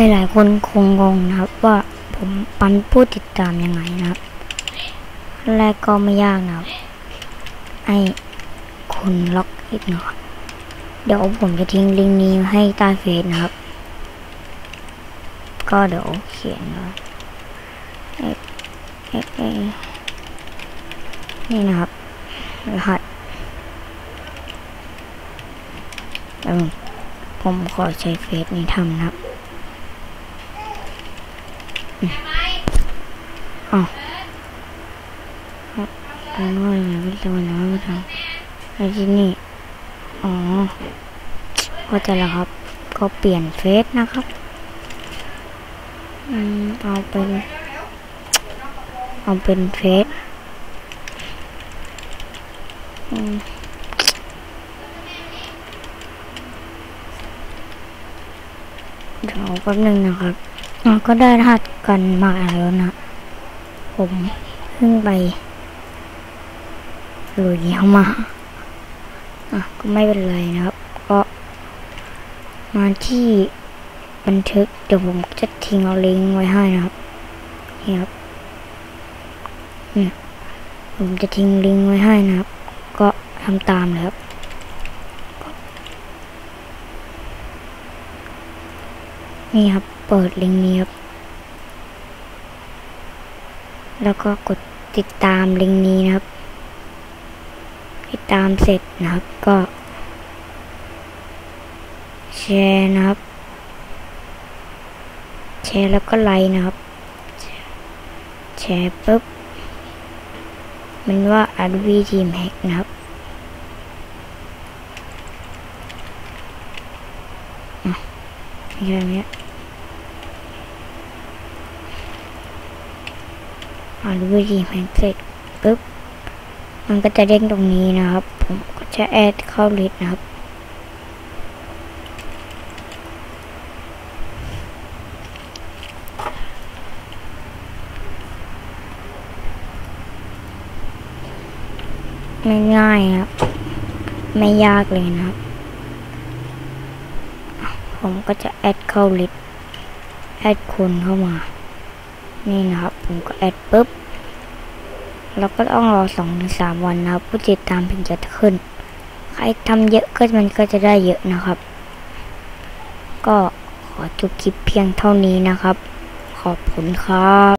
หลายๆคนคงงงนะครับว่าผมปั๊มผู้ติดตามยังไงนะครับแรกก็ไม่ยากนะครับให้คุณล็อกอินนะครับเดี๋ยวผมจะทิ้งลิงก์นี้ให้ใต้เฟซนะครับ ก็เดี๋ยวเขียนว่าเอ๊ะเอ๊ะเอ๊ะนี่นะครับรหัสผมขอใช้เฟซนี้ทำนะครับ อ๋ออันว่าอย่างไรตัวน้อยมาทำไอ้ที่นี่ อ๋อเข้าใจแล้วครับ ก็เปลี่ยนเฟซนะครับ อืม เอาเป็น เอาเป็นเฟซอืมเดี๋ยวแป๊บนึงนะครับ อะก็ได้รหัสกันมาแล้วนะ ผมเพิ่งไปลุยเข้ามา อะ ก็ไม่เป็นไรนะครับ ก็มาที่บันทึก เดี๋ยวผมจะทิ้งเอาลิงก์ไว้ให้นะครับ นี่ครับผมจะทิ้งลิงก์ไว้ให้นะครับ ก็ทำตามเลยครับ นี่ครับ เปิดลิงก์นี้ครับ แล้วก็กดติดตามลิงก์นี้นะครับ ติดตามเสร็จนะครับ ก็ แชร์นะครับ แชร์แล้วก็ไลค์นะครับ แชร์ปุ๊บ มันว่า Adobe Team Hack นะครับอะ อย่างเงี้ยอ่าดูวิธีแพ็กเสร็จปุ๊บ มันก็จะเด้งตรงนี้นะครับ ผมก็จะแอดเข้าลิสต์นะครับ ง่ายๆครับ ไม่ยากเลยนะครับ ผมก็จะแอดเข้าลิสต์แอดคนเข้ามา นี่นะครับ ผมก็แอดปุ๊บแล้วก็ต้องรอสองถึงสามวันนะครับ ผู้ติดตามถึงจะขึ้น ใครทำเยอะก็มันก็จะได้เยอะนะครับ ก็ขอจบคลิปเพียงเท่านี้นะครับ ขอบคุณครับ